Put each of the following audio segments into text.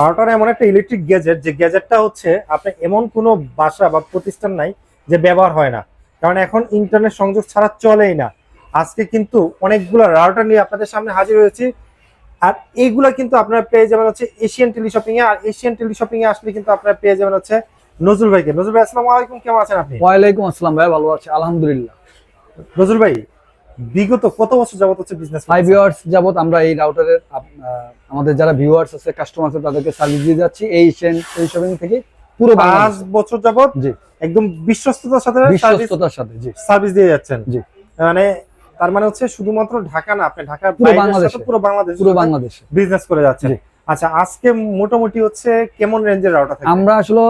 Router এমন একটা electric gadget যে গ্যাজেটটা হচ্ছে আপনি এমন কোনো বাসা বা প্রতিষ্ঠান নাই যে ব্যবহার হয় না। কারণ এখন ইন্টারনেট সংযোগ ছাড়া চলেই না। আজকে কিন্তু অনেকগুলো রাউটার নিয়ে আপনাদের সামনে হাজির হয়েছি। আর এইগুলা কিন্তু আপনারা পেয়ে যাবেন হচ্ছে এশিয়ান টেলি শপিং এ আর এশিয়ান টেলি শপিং এ আসলে কিন্তু আপনারা পেয়ে যাবেন হচ্ছে নজরুল ভাইকে। নজরুল ভাই আসসালামু আলাইকুম। কেমন আছেন আপনি? ওয়ালাইকুম আসসালাম ভাই ভালো আছি। আলহামদুলিল্লাহ। নজরুল ভাই বিগত কত বছর যাবত হচ্ছে বিজনেস ফাইভ ইয়ার্স যাবত আমরা এই রাউটারের আমাদের যারা ভিউয়ার্স আছে কাস্টমার আছে তাদেরকে সার্ভিস দিয়ে যাচ্ছি এই সেন এই শপিং থেকে পুরো পাঁচ বছর যাবত জি। একদম বিশ্বস্ততার সাথে বিশ্বস্ততার সাথে জি। সার্ভিস দিয়ে যাচ্ছেন। জি। মানে তার মানে হচ্ছে শুধুমাত্র ঢাকা না আপনি ঢাকার পুরো বাংলাদেশে। পুরো বাংলাদেশ পুরো বাংলাদেশে। বিজনেস করে যাচ্ছেন। আচ্ছা আজকে মোটামুটি হচ্ছে কেমন রেঞ্জের রাউটার থাকে? আমরা আসলে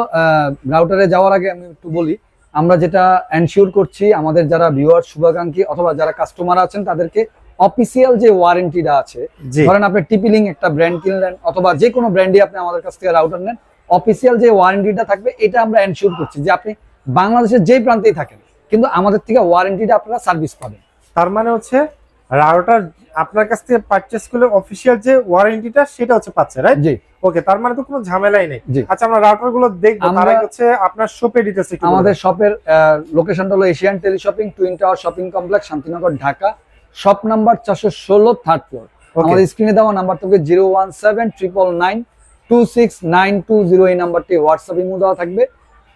রাউটারে যাওয়ার আগে আমি একটু বলি আমরা যেটা এনশিওর করছি আমাদের যারা ভিউয়ার শুভাকাঙ্ক্ষী অথবা যারা কাস্টমার আছেন তাদেরকে অফিসিয়াল যে ওয়ারেন্টিটা আছে ধরেন আপনি টিপিলিং একটা ব্র্যান্ড কিনলেন অথবা যে কোনো ব্র্যান্ডই আপনি আমাদের কাছ থেকে রাউটার নেন অফিসিয়াল যে ওয়ারেন্টিটা থাকবে এটা আমরা এনশিওর করছি যে আপনি বাংলাদেশের যেই প্রান্তেই থাকেন কিন্তু আমাদের থেকে ওয়ারেন্টিটা আপনারা সার্ভিস পাবেন। তার মানে হচ্ছে রাউটার আপনার কাছ থেকে পারচেস করলে অফিসিয়াল যে ওয়ারেন্টিটা সেটা হচ্ছে পাচ্ছে রাইট জি। ওকে তার মানে তো কোনো ঝামেলাই নেই। আচ্ছা আমরা রাউটারগুলো দেখব তার আগে হচ্ছে আপনার শপে একটু আমাদের শপের লোকেশনটা হলো Asian tele shopping twin tower shopping complex Shantinagar Dhaka. Shop number চারশো ষোলো থার্ড ফ্লোর আমাদের স্ক্রিনে দেওয়া নাম্বার থাকবে zero one seven triple nine two six nine two zero এই নাম্বারটি হোয়াটসঅ্যাপ ইমো দেওয়া থাকবে।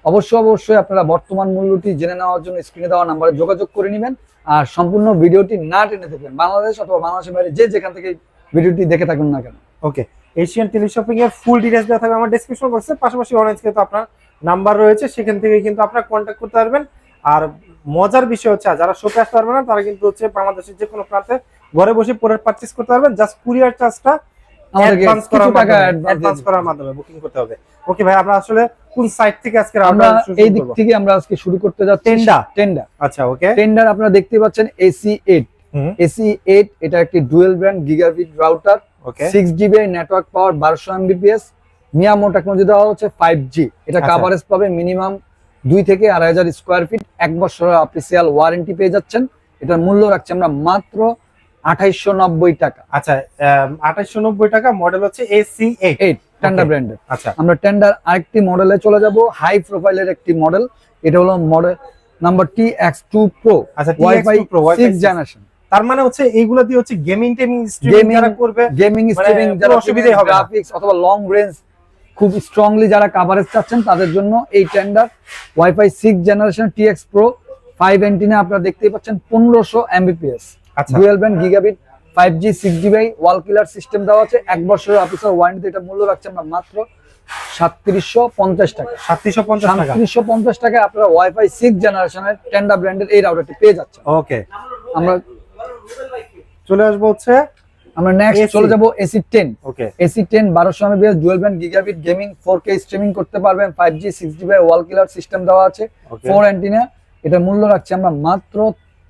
অবশ্যই অবশ্যই আপনারা বর্তমান মূল্যটি জেনে নেওয়ার জন্য স্ক্রিনে দেওয়া নাম্বারে যোগাযোগ করে নেবেন। আর সম্পূর্ণ ভিডিওটি না টেনে দেখবেন। বাংলাদেশ অথবা বাংলাদেশের বাইরে যে যেখান থেকে ভিডিওটি দেখে থাকুন না কেন। ওকে এশিয়ান টেলি শপিং এর ফুল ডিটেলস দেওয়া থাকবে আমার ডেসক্রিপশন বক্সে পাশাপাশি অরেঞ্জ কিন্তু আপনার নাম্বার রয়েছে, সেখান থেকে কিন্তু আপনারা কন্ট্যাক্ট করতে পারবেন। আর মজার বিষয় হচ্ছে যারা শপে আসতে পারবে না, তারা কিন্তু হচ্ছে বাংলাদেশের যে কোনো প্রান্তে ঘরে বসে প্রোডাক্ট পারচেস করতে পারবেন। জাস্ট কুরিয়ার চার্জটা অ্যাডভান্স করার টাকা মাধ্যমে অ্যাডভান্স অ্যাডভান্স করার মাধ্যমে বুকিং করতে হবে। ওকে ভাই আমরা আসলে কোন সাইট থেকে আজকে আমরা আমরা এই দিক থেকে আমরা আজকে শুরু করতে যাচ্ছি। টেন্ডার। টেন্ডার আচ্ছা ওকে টেন্ডার আপনারা দেখতে পাচ্ছেন এসি এইট এসি এইট এটা একটি dual brand gigabit router okay six GB network power বারোশো এমবিপিএস মিয়ামো টেকনোলজি দেওয়া হচ্ছে ফাইভ জি এটা আচ্ছা। কাভারেজ পাবে মিনিমাম দুই থেকে আড়াই হাজার স্কোয়ার ফিট এক বছরের অফিসিয়াল ওয়ারেন্টি পেয়ে যাচ্ছেন। এটার মূল্য রাখছি আমরা মাত্র আঠাইশশো নব্বই টাকা। আচ্ছা আঠাইশো নব্বই টাকা মডেল হচ্ছে এসি এইট এইট টেন্ডার ব্র্যান্ডের আচ্ছা। আমরা টেন্ডার আরেকটি মডেলে চলে যাব হাই প্রোফাইলের একটি মডেল এটা হলো model number T X two pro আচ্ছা ওয়াইফাই TX2 সিক্স জেনারেশন তার মানে হচ্ছে এইগুলো দিয়ে হচ্ছে গেমিং টেমিং স্ট্রিমিং যারা করবে গেমিং মানে স্ট্রিমিং যারা অসুবিধাই হবে গ্রাফিক্স অথবা লং রেঞ্জ খুব স্ট্রংলি যারা কাভারেজ চাচ্ছেন তাদের জন্য এই Tenda WiFi six generation TX pro five এন্টিনে আপনারা দেখতেই পাচ্ছেন পনেরোশো Mbps dual band gigabit five G six GB wall killer system দেওয়া আছে। এক বছরের অফিসার ওয়ারেন্টি এটা মূল্য রাখছে আমরা মাত্র সাতত্রিশশো পঞ্চাশ টাকা। সাতত্রিশশো পঞ্চাশ টাকা। সাতত্রিশশো পঞ্চাশ টাকায় আপনারা ওয়াইফাই সিক্স জেনারেশনের ব্র্যান্ডের এই রাউটারটি পেয়ে যাচ্ছেন। ওকে আমরা চলে আসব হচ্ছে আমরা নেক্সট চলে যাব AC ten okay AC ten বারোশো MBS dual band gigabit gaming four K streaming করতে পারবেন five G six GB wall killer system দেওয়া আছে। ফোর অ্যান্টিনা এটার মূল্য রাখছি আমরা মাত্র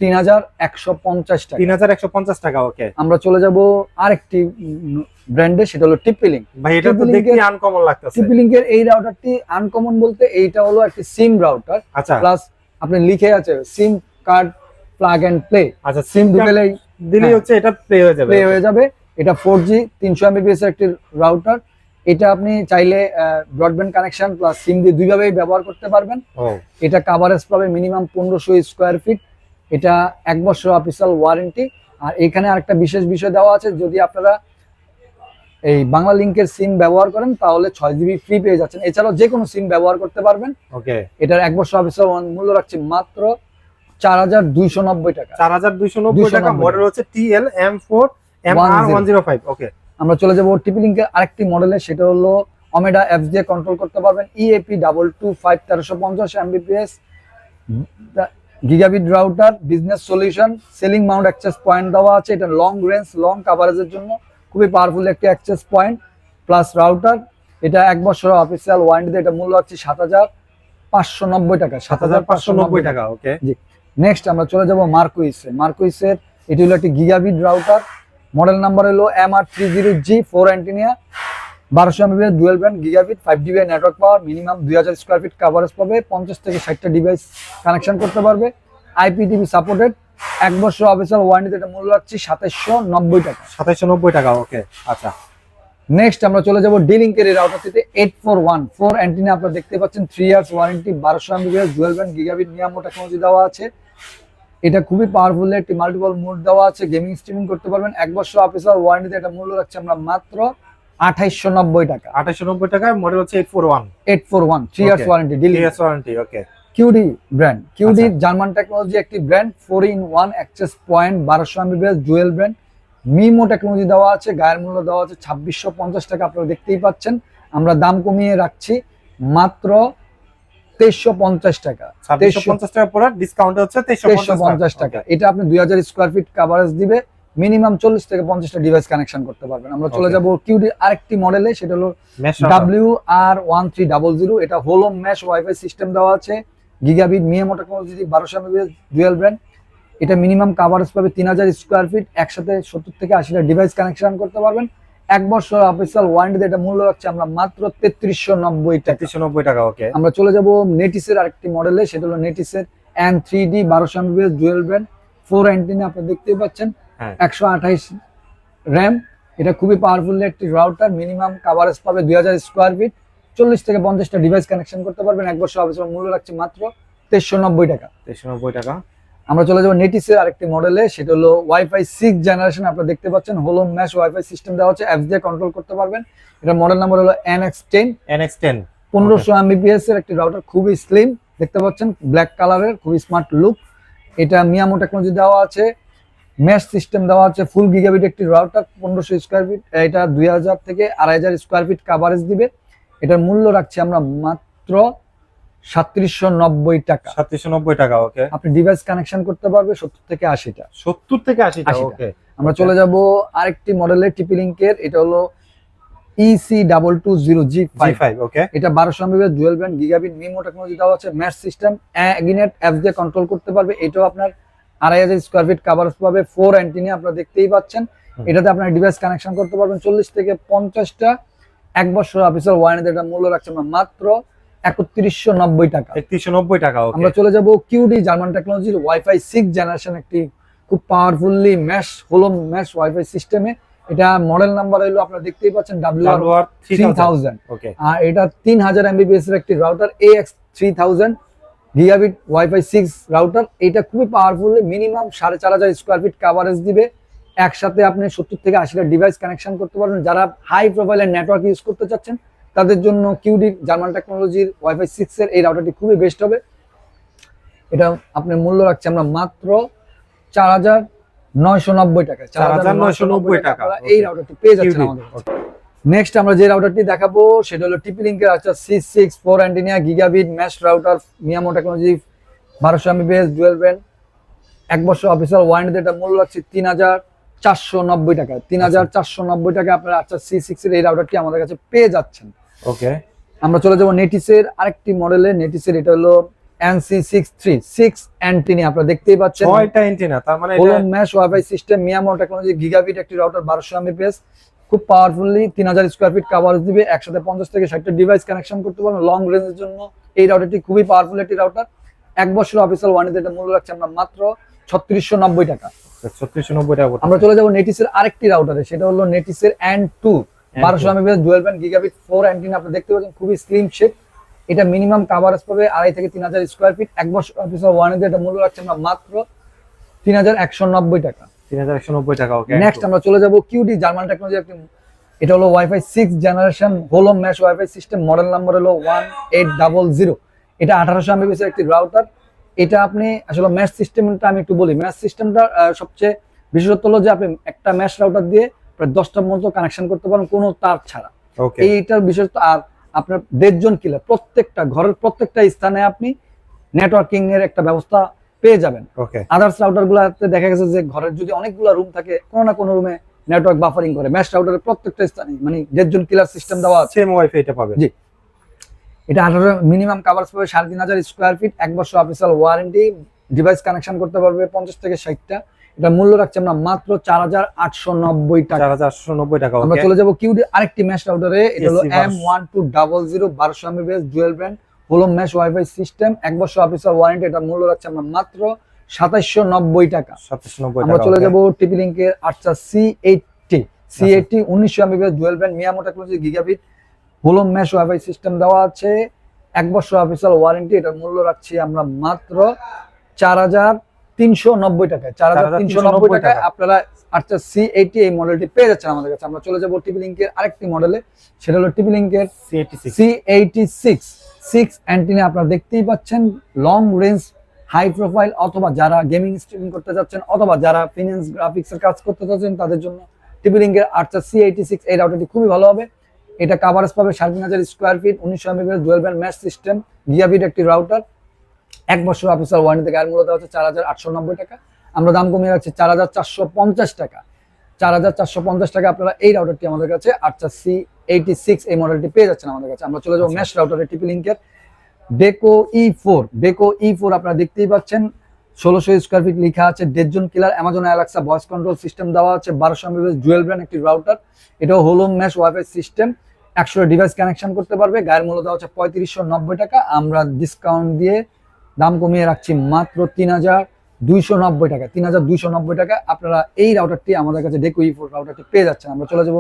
তিন হাজার একশো পঞ্চাশ টাকা। তিন হাজার একশো পঞ্চাশ টাকা ওকে আমরা চলে যাব আরেকটি ব্র্যান্ডে সেটা হলো টিপিলিং ভাই এটা তো দেখতে link-এর- আনকমন লাগতেছে। টিপিলিং এর এই রাউটারটি আনকমন বলতে এইটা হলো একটি সিম রাউটার আচ্ছা। প্লাস আপনি লিখে আছে SIM card plug and play আচ্ছা সিম ঢুকেলেই দিলেই হ্যাঁ। হচ্ছে এটা প্লে হয়ে যাবে। প্লে হয়ে যাবে। এটা ফোর জি তিনশো এমবিপিএস একটি রাউটার এটা আপনি চাইলে ব্রডব্যান্ড কানেকশন প্লাস সিম দিয়ে দুইভাবেই ব্যবহার করতে পারবেন। এটা কাভারেজ পাবে মিনিমাম পনেরোশো স্কোয়ার ফিট এটা এক বছর অফিসিয়াল ওয়ারেন্টি আর এখানে আরেকটা বিশেষ বিষয় দেওয়া আছে যদি আপনারা এই বাংলা লিঙ্কের সিম ব্যবহার করেন তাহলে ছয় জিবি ফ্রি পেয়ে যাচ্ছেন। এছাড়াও যে কোনো সিম ব্যবহার করতে পারবেন। ওকে। এটার এক বছর অফিসিয়াল মূল্য রাখছে মাত্র চার হাজার দুইশো নব্বই টাকা। চার হাজার দুইশো নব্বই টাকা মডেল হচ্ছে TL M four M R one zero five okay. আমরা চলে যাব টিপি লিঙ্কের আরেকটি মডেলে সেটা হলো অমেডা অ্যাপস দিয়ে কন্ট্রোল করতে পারবেন। ইএপি ডাবল টু ফাইভ তেরোশো পঞ্চাশ Mbps gigabit router business solution ceiling mount access point দেওয়া আছে। এটা লং রেঞ্জ লং কাভারেজের জন্য খুবই পাওয়ারফুল একটি অ্যাক্সেস পয়েন্ট প্লাস রাউটার এটা এক বছর অফিসিয়াল ওয়ারেন্টিতে এটা মূল্য হচ্ছে সাত হাজার পাঁচশো নব্বই টাকা সাত হাজার পাঁচশো নব্বই টাকা ওকে জি। নেক্সট আমরা চলে যাব মার্কুইসে মার্কুইসের এটি হলো একটি গিগাবিট রাউটার মডেল নাম্বার হলো M R three zero G four antenna বারোশো MBS dual band gigabit five dB network power minimum দুই হাজার স্কোয়ার ফিট কাভারেজ পাবে পঞ্চাশ থেকে ষাটটা ডিভাইস কানেকশন করতে পারবে। আইপিটিভি সাপোর্টেড এক বছর অফিসিয়াল ওয়ারেন্টিতে এটা মূল্য রাখছি সাতাশশো নব্বই টাকা। সাতাইশো নব্বই টাকা ওকে আচ্ছা। নেক্সট আমরা চলে যাব ডিলিংকের এই রাউটারটিতে eight four one four antenna আপনারা দেখতে পাচ্ছেন থ্রি ইয়ার্স ওয়ারেন্টি বারোশো Mbps dual band gigabit MIMO technology দেওয়া আছে। এটা খুবই পাওয়ারফুল একটি মাল্টিপল মোড দেওয়া আছে গেমিং স্ট্রিমিং করতে পারবেন। এক বছর অফিসার ওয়ারেন্টিতে এটা মূল্য রাখছে আমরা মাত্র আঠাইশশো নব্বই টাকা। আঠাশশো নব্বই টাকায় মডেল হচ্ছে eight four one eight four one three years. Warranty D Link warranty okay QD brand QD. German technology একটি brand four in one access point বারোশো Mbps dual brand MIMO technology দেওয়া আছে গায়ের মূল্য দেওয়া আছে ছাব্বিশশো পঞ্চাশ টাকা আপনারা দেখতেই পাচ্ছেন। আমরা দাম কমিয়ে রাখছি মাত্র তেইশশো পঞ্চাশ টাকা। ছাব্বিশশো পঞ্চাশ টাকা পরে ডিসকাউন্ট হচ্ছে তেইশশো তেইশশো পঞ্চাশ টাকা। এটা আপনি দুই হাজার স্কোয়ার ফিট কাভারেজ দিবে। মিনিমাম চল্লিশ থেকে পঞ্চাশটা ডিভাইস কানেকশন করতে পারবেন। আমরা চলে. যাব কিউডি আরেকটি মডেলে সেটা হলো W R one three double zero এটা হোলো ম্যাশ ওয়াইফাই সিস্টেম দেওয়া আছে। গিগাবিট মিয়ামো টেকনোলজি বারোশো এমবিএস ডুয়েল ব্র্যান্ড এটা মিনিমাম কাভারেজ পাবে তিন হাজার স্কোয়ার ফিট একসাথে সত্তর থেকে আশিটা ডিভাইস কানেকশন করতে পারবেন। এক বছর অফিসিয়াল ওয়ারেন্টি এটা মূল্য রাখছে আমরা মাত্র তেত্রিশশো নব্বই তেত্রিশশো নব্বই টাকা ওকে আমরা চলে যাব নেটিসের আরেকটি মডেলে সেটা হলো নেটিসের এন থ্রি ডি বারোশো MBS dual brand four antenna আপনি দেখতেই পাচ্ছেন। একশো আঠাইশ র্যাম। এটা খুবই পাওয়ারফুল একটি রাউটার মিনিমাম কাভারেজ পাবে দুই হাজার স্কোয়ার ফিট চল্লিশ থেকে পঞ্চাশটা ডিভাইস কানেকশন করতে পারবেন। এক বছর মূল্য রাখছে মাত্র তেইশশো নব্বই টাকা। তেইশশো নব্বই টাকা। আমরা চলে যাব নেটিসের আরেকটি মডেলে সেটা হলো ওয়াইফাই সিক্স জেনারেশন আপনারা দেখতে পাচ্ছেন। হোলো ম্যাশ ওয়াইফাই সিস্টেম দেওয়া হচ্ছে। অ্যাপস দিয়ে কন্ট্রোল করতে পারবেন। এটা মডেল নাম্বার হলো N X ten N X ten পনেরোশো এমবিপিএস এর একটি রাউটার খুবই স্লিম দেখতে পাচ্ছেন ব্ল্যাক কালারের খুবই স্মার্ট লুক এটা মিয়ামো টেকনোলজি দেওয়া আছে। মেশ সিস্টেম দেওয়া আছে ফুল গিগাবিট একটি রাউটার পনেরোশো স্কোয়ার ফিট এটা দুই হাজার থেকে আড়াই হাজার স্কোয়ার ফিট কাভারেজ দিবে। এটার মূল্য রাখছি আমরা মাত্র সাতত্রিশশো নব্বই টাকা। সাতত্রিশশো নব্বই টাকা ওকে আপনি ডিভাইস কানেকশন করতে পারবে সত্তর থেকে আশিটা। সত্তর থেকে আশি টাকা 80 টা। ওকে আমরা চলে যাব আরেকটি মডেলের টিপি লিঙ্কের এটা হলো EC double two zero G five five okay এটা বারোশো MBS dual band gigabit MIMO technology দেওয়া আছে ম্যাশ সিস্টেম দিয়ে কন্ট্রোল করতে পারবে। এটাও আপনার আড়াই হাজার স্কোয়ার ফিট কাভারেজ পাবে ফোর অ্যান্টিনি আপনারা দেখতেই পাচ্ছেন। এটাতে আপনার ডিভাইস কানেকশন করতে পারবেন। চল্লিশ থেকে পঞ্চাশটা এক বছর অফিসের ওয়ারেন্টি এটা মূল্য রাখছে আমরা মাত্র একত্রিশশো নব্বই টাকা। একত্রিশশো নব্বই টাকা আমরা চলে যাব কিউডি জার্মান টেকনোলজির ওয়াইফাই সিক্স জেনারেশন একটি খুব পাওয়ারফুল্লি ম্যাশ হোলো ম্যাশ ওয়াইফাই সিস্টেমে এটা মডেল নাম্বার হলো আপনারা দেখতেই পাচ্ছেন W R three thousand okay আর এটা তিন হাজার এমবিপিএস এর একটি router A X three thousand gigabit WiFi six router এটা খুবই পাওয়ারফুল মিনিমাম সাড়ে চার হাজার স্কোয়ার ফিট কাভারেজ দিবে একসাথে আপনি সত্তর থেকে আশিটা ডিভাইস কানেকশন করতে পারবেন যারা হাই প্রোফাইলের নেটওয়ার্ক ইউজ করতে চাচ্ছেন তাদের জন্য কিউডি জার্মান টেকনোলজির ওয়াইফাই সিক্স এর এই রাউটারটি খুবই বেস্ট হবে এটা আপনি মূল্য রাখছে আমরা মাত্র চার হাজার নয়শো নব্বই টাকা 4,990 টাকা। এই. রাউটারটি পেয়ে যাচ্ছেন আমাদের। নেক্সট আমরা যে রাউটারটি দেখাবো সেটা হলো টিপি লিঙ্কের আছে C six four antenna gigabit mesh router MIMO technology বারোশো এমবিপিএস ডুয়েল ব্যান্ড এক বছর অফিসিয়াল ওয়ারেন্টি এটা মূল্য রাখছে তিন হাজার চারশো নব্বই টাকা তিন হাজার চারশো নব্বই টাকা আপনারা আচ্ছা সি সিক্স এর এই রাউটারটি আমাদের কাছে পেয়ে যাচ্ছেন। ওকে আমরা চলে যাব নেটিসের আরেকটি মডেলের নেটিসের এটা হলো NC six three six antenna আপনারা দেখতেই পাচ্ছেন। ছয়টা এন্টিনা তার মানে হোলো mesh WiFi system MIMO technology gigabit একটি রাউটার বারোশো এমবিপিএস খুব পাওয়ারফুলি তিন হাজার স্কোয়ার ফিট কাভারেজ দিবে একসাথে পঞ্চাশ থেকে ষাটটা ডিভাইস কানেকশন করতে পারবেন লং রেঞ্জের জন্য। এই রাউটারটি খুবই পাওয়ারফুল একটি রাউটার এক বছর অফিসিয়াল ওয়ারেন্টি এটা মূল্য রাখছে আমরা মাত্র ছত্রিশশো নব্বই টাকা। ছত্রিশশো নব্বই টাকা আমরা চলে যাব নেটিসের আরেকটি রাউটারে সেটা হলো নেটিসের অ্যান্ড টু বারোশো Mbps dual band gigabit four antenna আপনি দেখতে পাচ্ছেন খুবই স্লিম শেপ এটা মিনিমাম কাভারেজ পাবে আড়াই থেকে তিন হাজার স্কোয়ার ফিট এক বছর অফিসিয়াল ওয়ারেন্টি এটা মূল্য রাখছে আমরা মাত্র তিন হাজার একশো নব্বই টাকা। তিন হাজার একশো নব্বই টাকা ওকে নেক্সট আমরা চলে যাব কিউডি জার্মান টেকনোলজি একটি এটা হলো ওয়াইফাই সিক্স জেনারেশন হোলো mesh WiFi system model number হলো ওয়ান এইট ডাবল জিরো এটা আঠারোশো এমবিপিএস একটি রাউটার এটা আপনি আসলে ম্যাশ সিস্টেমটা আমি একটু বলি ম্যাশ সিস্টেমটা সবচেয়ে বিশেষত্ব হলো যে আপনি একটা ম্যাশ রাউটার দিয়ে প্রায় দশটার মতো কানেকশন করতে পারেন কোনো তার ছাড়া। ওকে এইটার বিশেষত্ব আর আপনার দেড়জন কিলার প্রত্যেকটা ঘরের প্রত্যেকটা স্থানে আপনি নেটওয়ার্কিং এর একটা ব্যবস্থা পেয়ে যাবেন। ওকে আদার্স রাউটার গুলাতে দেখা গেছে যে ঘরের যদি অনেকগুলো রুম থাকে কোনো না কোনো রুমে নেটওয়ার্ক বাফারিং করে। ম্যাশ রাউটারের প্রত্যেকটা স্থানে মানে দেড়জন কিলার সিস্টেম দেওয়া আছে। সেম ওয়াইফাই এটা পাবে জি। এটা আঠারো মিনিমাম কাভার্স পাবে সাড়ে তিন হাজার স্কোয়ার ফিট এক বছর অফিসিয়াল ওয়ারেন্টি ডিভাইস কানেকশন করতে পারবে পঞ্চাশ থেকে ষাটটা। এটা মূল্য রাখছে আমরা মাত্র চার হাজার আটশো নব্বই টাকা। চার হাজার আটশো নব্বই টাকা আমরা চলে যাব কিউডি আরেকটি ম্যাশ রাউটারে এটা হলো M one two double zero বারোশো এমবিএস ডুয়েল ব্র্যান্ড হলো ম্যাশ ওয়াইফাই সিস্টেম এক বছর অফিসিয়াল ওয়ারেন্টি এটা মূল্য রাখছে আমরা মাত্র সাতাইশশো নব্বই টাকা। আমরা চলে। যাব টিপি লিঙ্কের আচ্ছা সি এইটটি সি এইটটি উনিশশো Mbps dual band MIMO technology gigabit whole home mesh WiFi system দেওয়া আছে এক বছর অফিসিয়াল ওয়ারেন্টি এটার মূল্য রাখছি আমরা মাত্র চার হাজার তিনশো নব্বই টাকায়। চার হাজার তিনশো নব্বই টাকায় টাকা। আপনারা আচ্ছা সি এইটি এই মডেলটি পেয়ে যাচ্ছেন আমাদের কাছে। আমরা চলে যাব টিভি লিঙ্কের আরেকটি মডেলে সেটা হলো টিভি লিঙ্কের C eighty six six antenna আপনারা দেখতেই পাচ্ছেন লং রেঞ্জ হাই প্রোফাইল অথবা যারা গেমিং স্ট্রিমিং করতে যাচ্ছেন, অথবা যারা ফিনান্স গ্রাফিক্স এর কাজ করতে যাচ্ছেন, তাদের জন্য টিভি লিঙ্কের আর্চার সি এইটি সিক্স এই রাউটারটি খুবই ভালো হবে। এটা কাভারেজ পাবে সাড়ে তিন হাজার স্কোয়ার ফিট উনিশশো MBS dual band mesh system gigabit একটি রাউটার এক বছর অফিসিয়াল ওয়ারেন্টি গায়ের মূল্য দেওয়া হচ্ছে চার হাজার আটশো নব্বই টাকা। আমরা দাম কমিয়ে রাখছি চার হাজার চারশো পঞ্চাশ টাকা। চার হাজার চারশো পঞ্চাশ টাকা আপনারা এই রাউটারটি আমাদের কাছে আচ্ছা সি এইটি সিক্স এই মডেলটি পেয়ে যাচ্ছেন আমাদের কাছে। আমরা চলে যাব। ম্যাশ রাউটারের টিপি লিঙ্কের ডেকো ই ফোর ডেকো ই ফোর আপনারা দেখতেই পাচ্ছেন। ষোলোশো স্কোয়ার ফিট লেখা আছে দেড়জন কিলার Amazon Alexa voice control system দেওয়া আছে বারোশো এমবিএস জুয়েল ব্র্যান্ড একটি রাউটার এটাও হোলোম ম্যাশ ওয়াইফাই সিস্টেম একশো ডিভাইস কানেকশন করতে পারবে। গায়ের মূল্য দেওয়া হচ্ছে পঁয়ত্রিশশো নব্বই টাকা। আমরা ডিসকাউন্ট দিয়ে দাম কমিয়ে রাখছি মাত্র তিন হাজার দুইশো নব্বই টাকা। তিন হাজার দুইশো নব্বই টাকা আপনারা এই রাউটারটি আমাদের কাছে ডেকো ই ফোর রাউটারটি পেয়ে যাচ্ছেন। আমরা চলে যাব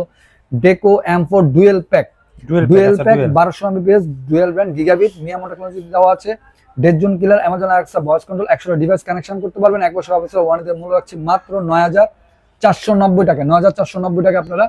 Deco M four dual pack dual pack বারোশো Mbps dual brand gigabit MIMO technology দেওয়া আছে। Dead zone killer Amazon Alexa voice control একশো ডিভাইস কানেকশন করতে পারবেন। এক বছর অফিসের ওয়ানিদের মূল্য রাখছি মাত্র নয় হাজার চারশো নব্বই টাকা। নয় হাজার চারশো নব্বই টাকা আপনারা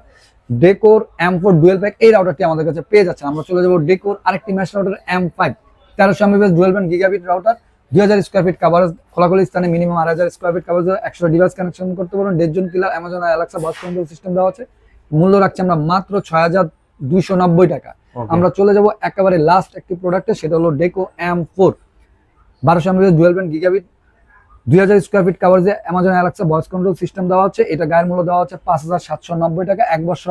ডেকোর এম ফোর ডুয়েল প্যাক এই রাউটারটি আমাদের কাছে পেয়ে যাচ্ছেন। আমরা চলে যাব ডেকোর আরেকটি ম্যাচ রাউটার এম ফাইভ তেরোশো Mbps dual brand gigabit router দুই হাজার স্কোয়ার ফিট কাভারেজ খোলাখুলি স্থানে মিনিমাম আড়াই হাজার স্কোয়ার ফিট কাভারেজ একশো ডিভাইস কানেকশন করতে পারবেন। Dead zone killer Amazon Alexa voice control system দেওয়া আছে। মূল্য রাখছি আমরা মাত্র ছয় হাজার দুইশো নব্বই টাকা। আমরা চলে যাব একেবারে লাস্ট একটি প্রোডাক্টে সেটা হলো ডেকো এম ফোর বারোশো এমবিএস ডুয়েল ব্যান্ড গিগাবিট দুই হাজার square feet কাভারেজে Amazon Alexa voice control system দেওয়া হচ্ছে। এটা গায়ের মূল্য দেওয়া হচ্ছে পাঁচ হাজার সাতশো নব্বই টাকা। এক বছর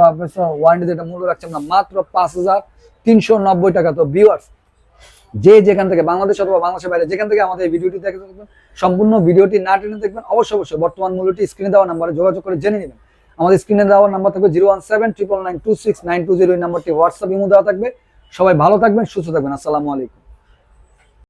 ওয়ারেন্টি এটা মূল্য রাখছে আমরা মাত্র পাঁচ হাজার তিনশো নব্বই টাকা। তো ভিউয়ার্স যে যেখান থেকে বাংলাদেশ অথবা বাংলাদেশের বাইরে যেখান থেকে আমাদের এই ভিডিওটি দেখে থাকবেন সম্পূর্ণ ভিডিওটি না টেনে দেখবেন অবশ্যই অবশ্যই বর্তমান মূল্যটি স্ক্রিনে দেওয়া নাম্বারে যোগাযোগ করে জেনে নেবেন। আমাদের স্ক্রিনে দেওয়া নাম্বার থাকবে zero one seven triple nine two six nine two zero, এই নাম্বারটি হোয়াটসঅ্যাপ, ইমো দেওয়া থাকবে। সবাই ভালো থাকবেন, সুস্থ থাকবেন। আসসালামু আলাইকুম।